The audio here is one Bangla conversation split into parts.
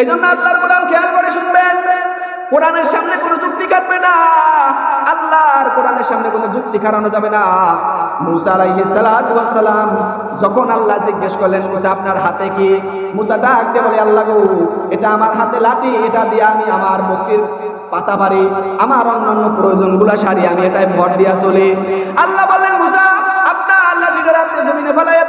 এই জন্য আল্লাহর কোরআন খেয়াল করে শুনবেন। কোরআনের সামনে কোনো যুক্তি কাটবে না। আল্লাহর কোরআনের সামনে কোনো যুক্তি কাটানো যাবে না। মুসা ওয়াস সালাম যখন আল্লাহ জিজ্ঞেস করলেন, মুসা, আপনার হাতে কি? মুসা ডাক দিয়ে বলে, আল্লাহ গো, এটা আমার হাতে লাঠি, এটা দিয়ে আমি আমার বকির পাতা পারি আমার অন্যান্য প্রয়োজনগুলো সারি, আমি এটাই ভর দিয়া চলি। আল্লাহ বললেন, মুসা, আপনার আল্লাহ ঠিকানা আপনি জমিনে ফেলাইয়া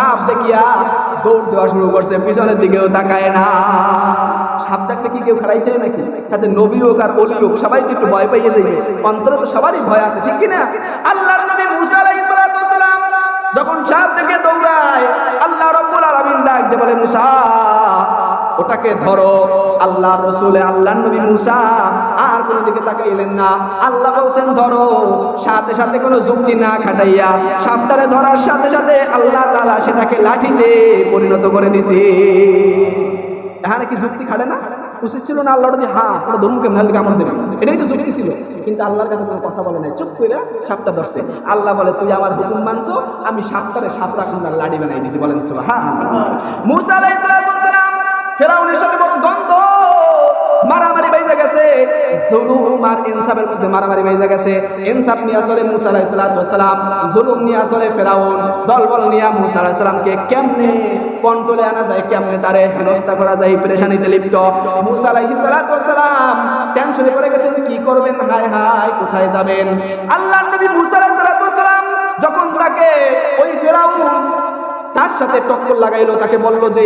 সাথে পিছনের দিকেও তাকায় না। সাপ দেখলে কি কেউ খারাইতে নাকি? তাতে নবী হোক আর অলি হোক, সবাই তো একটু ভয় পাইয়ে যাবে অন্তরে তো সবারই ভয় আছে, ঠিক কি না আল্লাহর যখন সাপ দেখে দৌড়ায়, আল্লাহ রব্বুল আলামিন ডাক দিয়ে বলে, মুসা ওটাকে ধরো। আল্লাহ রসুলে আল্লাহ নবী মুসা আর কোনো দিকে তাকাইলেন না। আল্লাহ বলছেন, ধরো। সাথে সাথে কোনো যুক্তি না খাটাইয়া সাপটারে ধরার সাথে সাথে আল্লাহ তাআলা সেটাকে লাঠিতে পরিণত করে দিছে। এখানে কি যুক্তি খাটে না? উচিত ছিল না আল্লাহ যদি হ্যাঁ আমরা ধর্ম কেমন? হলে দেবে? এটাই তো যুক্তি ছিল। কিন্তু আল্লাহর কাছে কোনো কথা বলে নাই। চুপ করে সাপটা ধরছে। আল্লাহ বলে, তুই আমার হুকুম আমি সাপটারে সাপ রাখুন লাড়ি বানাই দিছি। বলেন সালাম ফেরাউনের সাথে বড় দ্বন্দ্ব। মারামারি বাইজা গেছে। জুলুম আর ইনসাফের মধ্যে মারামারি বাইজা গেছে। ইনসাফ নিয়ে আসলে মুসা আলাইহিস সালাম, জুলুম নিয়ে আসলে ফেরাউন, দলবল নিয়ে মুসা আলাইহিস সালামকে কেমনে কন্ট্রোলে আনা যায়, কেমনে তারে হেনস্থা করা যায়, পেরেশানিতে লিপ্ত। মুসা আলাইহিস সালাম টেনশনে পড়ে গেছেন, কি করবেন? হায় হায়, কোথায় যাবেন? আল্লাহর নবী মুসা আলাইহিস সালাম যখন তাকে ওই ফেরাউন তার সাথে টক্কর লাগাইলো, তাকে বলল যে,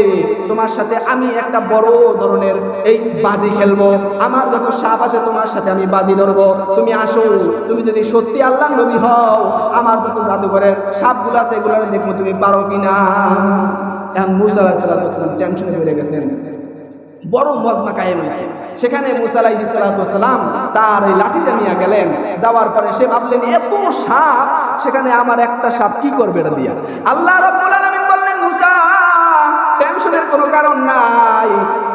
তোমার সাথে আমি একটা বড় ধরনের এই বাজি খেলব। আমার যত সাপ আছে, তোমার সাথে আমি বাজি ধরবো। তুমি আসো, তুমি যদি সত্যি আল্লাহ নবী হও, আমার যত জাদুঘরের সাপগুলো আছে এগুলো দেখব তুমি পারো কিনা? এখন মুসা আলাহিসাল্লাম টেনশনে পড়ে গেছেন। বড় মজমা কায়েম হয়েছে। সেখানে মুসা আলাইহিসসালাম তার এই লাঠিটা নিয়ে গেলেন। যাওয়ার পরে সে ভাবলেন, এত সাপ, সেখানে আমার একটা সাপ কি করবে এটা দিয়া? আল্লাহ রাব্বুল মুসা টেনশনের কোনো কারণ নাই।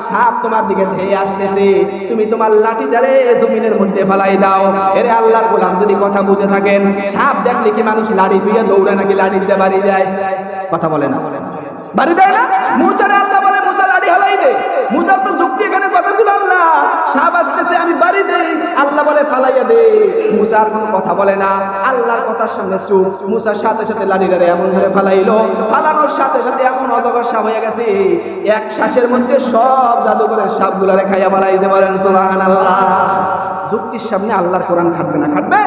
সাপ তোমার দিকে ধেয়ে আসতেছে। তুমি তোমার লাঠিটারে জমিনের মধ্যে দাও। এরে আল্লাহর গোলাম, যদি কথা বুঝে থাকেন, সাপ দেখলে কি মানুষ লাড়ি ধুয়ে দৌড়ে নাকি লাড়ি দিয়ে বাড়ি দেয়? কথা বলে না। বাড়ি দেয় না? মুসারে আল্লাহ বলে, মুসা, লাড়ি হালাই দে। মুসার তো যুক্তি এখানে কথা ছিল সাপ আসতেছে, আমি বাড়ি দেই আল্লাহ বলে, ফালাইয়া দে। মুসা আর কোনো কথা বলে না। আল্লাহর কথার সঙ্গে চুপ। মুসার সাথে সাথে লাঠিটারে এমন ধরে ফালাইলো। ফালানোর সাথে সাথে এমন অজগর সাপ হয়ে গেছে। এক শ্বাসের মধ্যে সব জাদুঘরের সাপগুলারে খাইয়া ফালাইছে বলেন, সুবহানাল্লাহ। যুক্তির সামনে আল্লাহর কোরআন খাটবে না। খাটবে?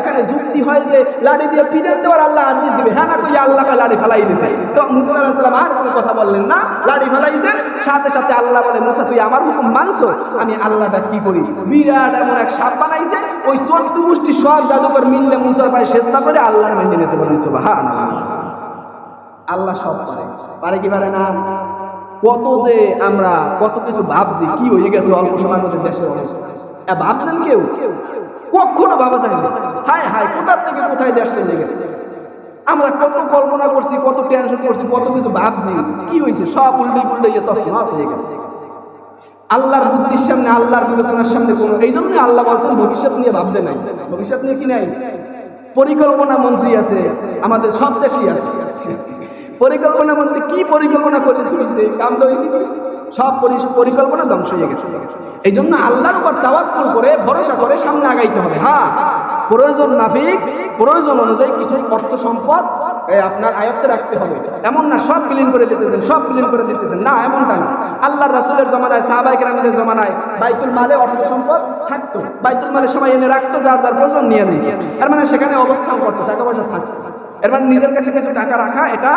এখানে যুক্তি হয় যে লাড়ি দিয়ে পিটেন দেওয়ার আল্লাহ আদেশ দিবে। হ্যাঁ না কই আল্লাহকে লাড়ি ফেলাই দিতে তো মুসা আর কোনো কথা বললেন না। লাড়ি ফেলাইছেন, সাথে সাথে আল্লাহ বলে, মুসা, তুই আমার হুকুম মানছো? আমি আল্লাহটা কি করি। বিরাট এমন এক সাপ বানাইছে, ওই চোদ্দ গোষ্ঠী সব জাদুকর মিললে মুসার পায়ে সেজদা করে আল্লাহর মেনে নিয়েছে বলেন, সুবহানাল্লাহ। আল্লাহ সব পারে। পারে কি পারে না? কত যে আমরা কত কিছু ভাবছি, কি হয়ে গেছে অল্প সময়ের মধ্যে দেশের অবস্থা। ভাবছেন কেউ? কখনো ভাবা যায় না। হায় হায়, কোথার থেকে কোথায় দেশ চলে গেছে? আমরা কত কল্পনা করছি, কত টেনশন করছি, কত কিছু ভাবছি, কি হয়েছে? সব উল্টে পুল্টে ইয়ে তসমাস হয়ে গেছে। আল্লাহর বুদ্ধির সামনে, আল্লাহর বিবেচনার সামনে কোনো এই জন্য আল্লাহ বলছেন, ভবিষ্যৎ নিয়ে ভাবতে নাই। ভবিষ্যৎ নিয়ে কি নাই? পরিকল্পনা মন্ত্রী আছে, আমাদের সব দেশই আছে। পরিকল্পনা মন্ত্রী, কি পরিকল্পনা করলে তুইছে কাণ্ড হয়েছে সব পরিকল্পনা ধ্বংস হয়ে গেছে। এই জন্য আল্লাহর উপর তাওয়াক্কুল করে, ভরসা করে সামনে আগাইতে হবে। হ্যাঁ প্রয়োজন মাফিক, প্রয়োজন অনুযায়ী কিছু অর্থ সম্পদ আপনার আয়ত্তে রাখতে হবে। এমন না, সব বিলীন করে দিতেছেন, সব বিলীন করে দিতেছেন। না, এমনটা না। আল্লাহর রাসূলের জমানায় সাহাবাই কেরামদের জমানায় বাইতুল মালে অর্থ সম্পদ থাকতো। বাইতুল মালে সবাই এনে রাখতো, যার যার প্রয়োজন নিয়ে নিত। তার মানে সেখানে অবস্থান করতো, টাকা পয়সা থাকতো। এর মানে নিজের কাছে কিছু টাকা রাখা, এটা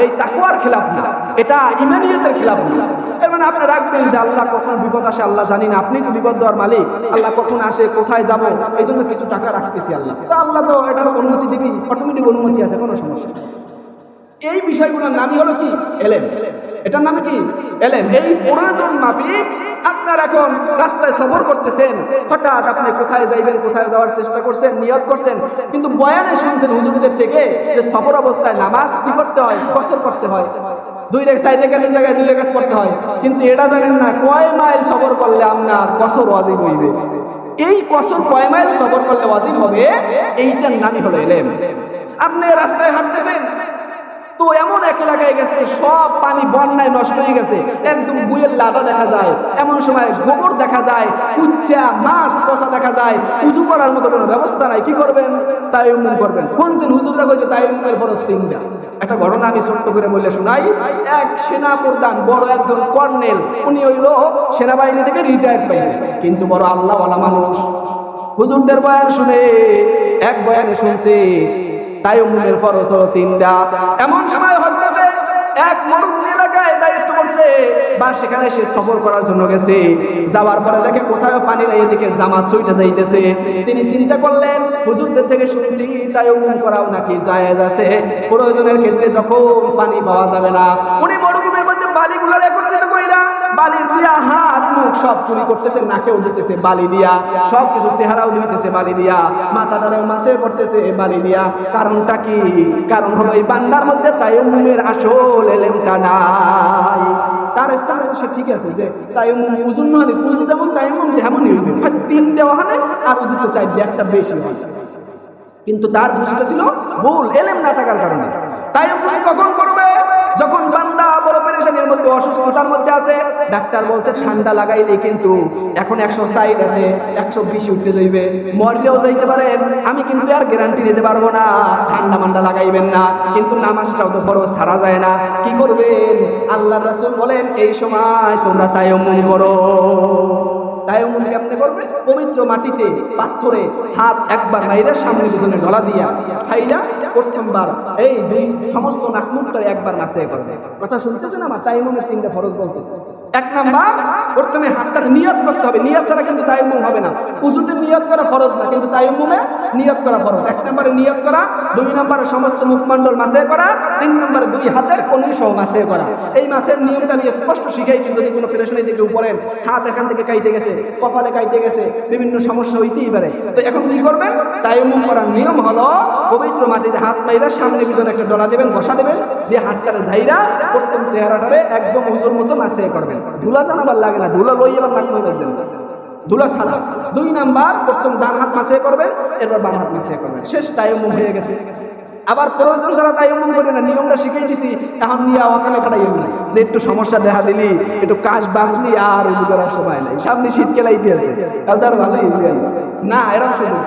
এই তাকুয়ার খেলাফ না। এটা ইমানিয়তের খেলাফ না। এর মানে আপনি রাখবেন যে আল্লাহ কখন বিপদ আসে, আল্লাহ জানি না। আপনি তো বিপদ দেওয়ার মালিক। আল্লাহ কখন আসে, কোথায় যাব? এই জন্য কিছু টাকা রাখতেছি আল্লাহ। তো আল্লাহ তো এটার অনুমতি দেখি অটোমেটিক অনুমতি আছে, কোনো সমস্যা এই বিষয়গুলোর নামই হলো কি? এলেম। এটার নামে কি? এলেম। এই প্রয়োজন মাফিক আপনার এখন রাস্তায় সফর করতেছেন, হঠাৎ আপনি কোথায় যাইবেন, কোথায় যাওয়ার চেষ্টা করছেন নিয়ত করছেন, কিন্তু বয়ানে শুনছেন হুজুরদের থেকে যে সফর অবস্থায় নামাজ কি করতে হয়, কসর করতে হয়, দুই রেখ সাইড রেখাতের জায়গায় দুই রেখাত পড়তে হয়, কিন্তু এটা জানেন না, কয় মাইল সফর করলে আপনার কসর ওয়াজিব হইবে? এই কসর কয় মাইল সফর করলে ওয়াজিব হবে? এইটার নামই হলো এলেম। আপনি রাস্তায় হাঁটতেছেন তো এমন এক এলাকায় গেছে, সব পানি বন্যায় নষ্ট হয়ে গেছে। একদম বুয়ের লাদা দেখা যায়, এমন সময় গোবর দেখা যায় কুচ্চা মাছ পচা দেখা যায়। উজু করার মতো কোনো ব্যবস্থা নাই, কি করবেন? তাই উন্নয়ন করবেন। কোনদিন হুজুররা কইছে তাই উন্নয়নের ফরজ তিনটা একটা ঘটনা আমি ছোট্ট করে বললে শোনাই। এক সেনা প্রধান বড় একজন কর্নেল, উনি হইল সেনাবাহিনী থেকে রিটায়ার্ড পাইছে, কিন্তু বড় আল্লাহওয়ালা মানুষ। হুজুরদের বয়ান শুনে এক বয়ানে শুনছে তাই ফরস হলো তিনটা। এমন সময় হজরতে এক মরুভূমি এলাকায় দায়িত্ব করছে, বা সেখানে সে সফর করার জন্য গেছে। যাওয়ার পরে দেখে কোথাও পানি নাই, এদিকে জামাত ছুইটা যাইতেছে। তিনি চিন্তা করলেন, হুজুরদের থেকে শুনছি তাই করাও নাকি জায়েজ আছে? প্রয়োজনের ক্ষেত্রে যখন পানি পাওয়া যাবে না। উনি মরুভূমির মধ্যে বালিগুলার একত্রিত কইরা বালির দিয়া হাত মুখ সব চুরি করতেছে, নাকেও দিতেছে বালি দিয়া সব কিছু চেহারাও দিতেছে বালি দিয়া মাথাটারেও মাছে পড়তেছে বালি দিয়া। কারণটা কি? কারণ হলো এই বান্দার মধ্যে তাই তাইমুমের আসল এলেমটা নাই। তার স্থানে সে ঠিক আছে যে তাইমুম উজুন নয় উজু যেমন তাইমুম তেমনই হইবে তিন দেওয়া হয় আর উজুতে চাইবে একটা বেশি কিন্তু তার বুঝতে ছিল ভুল, এলেম না থাকার কারণে। তাই কখন করবে? যখন বান্দা বড় পেরেশানির মধ্যে অসুস্থতার মধ্যে ডাক্তার বলছে, ঠান্ডা লাগাইলে কিন্তু এখন একশো সাইড আছে, একশো বিশ উঠতে যাইবে। মরলেও যাইতে পারেন, আমি কিন্তু আর গ্যারান্টি দিতে পারব না। ঠান্ডা মান্ডা লাগাইবেন না, কিন্তু নামাজটাও তো বড় সারা যায় না। কি করবেন? আল্লাহ রাসুল বলেন, এই সময় তোমরা তাই অমন করো। কেমনে করবে পবিত্র মাটিতে পাথরে হাত একবার মাইরা সামনে পিছনে ঢলা দিয়া খাইরা প্রথমবার এই দুই সমস্ত নাকমুক্তরে একবার নাচে করবে। কথা শুনতেছেন আমার? তাইমুমের তিনটা ফরজ বলতেছে। এক নাম্বার, প্রথমে হাতটার নিয়ত করতে হবে। নিয়ত ছাড়া কিন্তু তাইমুম হবে না। উজুতে নিয়ত করা ফরজ না, কিন্তু তাইমুমে নিয়ত করা ফরজ। এক নম্বরে নিয়ত করা, দুই নম্বরে সমস্ত মুখমণ্ডল মাসে করা, তিন নম্বরে দুই হাতের কোনই সহ মাসে করা। এই মাসের নিয়মটা আমি স্পষ্ট শিখাইছি, যদি কোনো পেরেশানি থেকে পড়েন হাত এখান থেকে কাইটে গেছে, কপালে কাইটে গেছে, বিভিন্ন সমস্যা হইতেই পারে। তো এখন কি করবেন? তাইমুম করার নিয়ম হলো, পবিত্র মাটিতে হাত মাইরা সামনে পিছনে একটা ডলা দেবেন, বসা দেবেন, দিয়ে হাতটারে ঝাইরা প্রথম চেহারাটারে একদম উজুর মতো মাসে করবেন। ধুলা জানাবার লাগে না ধুলা লই এবার নাক নইবেন ধুলা ছাড়া। দুই নাম্বার, প্রথম ডান হাত মাসে করবেন, এরপর বাম হাত মাসে করবেন। শেষ তাইমুম হয়ে গেছে। আবার প্রয়োজন ছাড়া তাইমুম করে না, নিয়মটা শিখিয়ে দিছি এখন নিয়ে ওখানে কাটাইও না যে একটু সমস্যা দেখা দিলি, একটু কাজ বাজলি, আর উজু করার সময় নাই। সামনে শীত কেলাই দিয়েছে। তাহলে তার ভালোই না, এরকম সুযোগ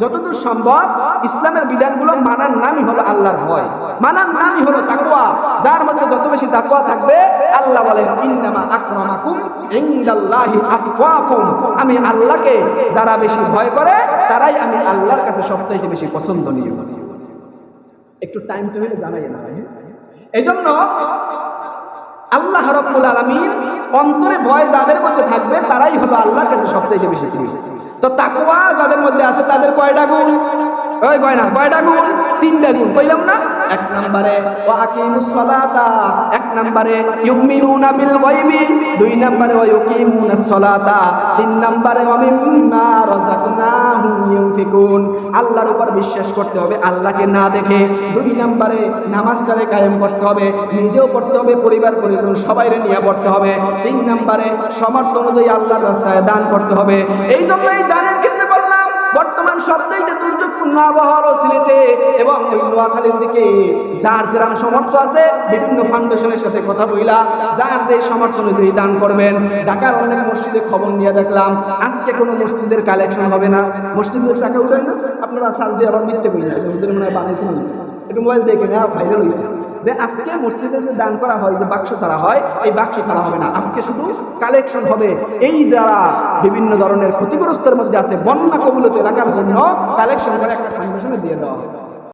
যতদূর সম্ভব, ইসলামের বিধানগুলো মানার নামই হলো আল্লাহর ভয়। মানার নামই হলো তাকওয়া। যার মধ্যে যত বেশি তাকওয়া থাকবে, আল্লাহ বলেন আমি আল্লাহকে যারা বেশি ভয় করে, তারাই আমি আল্লাহর কাছে সবচেয়ে বেশি পছন্দ পছন্দনীয়। একটু টাইম তো হলে জানাই এই জন্য আল্লাহ রব্বুল আলমীর অন্তরে ভয় যাদের মধ্যে থাকবে, তারাই হলো আল্লাহর কাছে সবচেয়ে বেশি প্রিয়। তো তাকওয়া যাদের মধ্যে আছে, তাদের কয়টা গুণ? ওই কয় না, কয়টা গুণ? তিনটা গুণ। কইলাম না? এক নম্বরে ওয়াকিমুস সালাতা এক নম্বরে, ইউমিনুনা বিল গায়বি দুই নম্বরে, ওয়া ইউকিমুনাস সালাতা তিন নম্বরে, ওয়া মিম্মা রাযাকনাহুম ইউনফিকুন আল্লাহর উপর বিশ্বাস করতে হবে, আল্লাহকে না দেখে। দুই নম্বরে, নামাজটারে কায়েম করতে হবে, নিজেও পড়তে হবে, পরিবার, পরিজন সবাইরে নিয়ে পড়তে হবে। তিন নম্বরে সমর্থ অনুযায়ী আল্লাহর রাস্তায় দান করতে হবে। এই জন্য এই সিলেটে এবং ওই দিকে যার যেরাম সমর্থ আছে, বিভিন্ন ফাউন্ডেশনের সাথে কথা বইলা যার যে সমর্থ অনুযায়ী দান করবেন। ঢাকার অনেক মসজিদে খবর নিয়ে দেখলাম, আজকে কোনো মসজিদের কালেকশন হবে না। মসজিদের টাকা উঠায় না? আপনারা সাজ দিয়ে আবার মিথ্যে বলি হুজুর মনে হয় বানাইছেন একটু মোবাইল দেখে নেওয়া ভাইরাল হয়েছে যে আজকে মসজিদে যে দান করা হয়, যে বাক্স ছাড়া হয়, এই বাক্স ছাড়া হবে না। আজকে শুধু কালেকশন হবে। এই যারা বিভিন্ন ধরনের ক্ষতিগ্রস্তের মধ্যে আছে, বন্যা কবুলত এলাকার জন্য কালেকশন করে একটা ফাউন্ডেশনে দিয়ে দেওয়া হবে।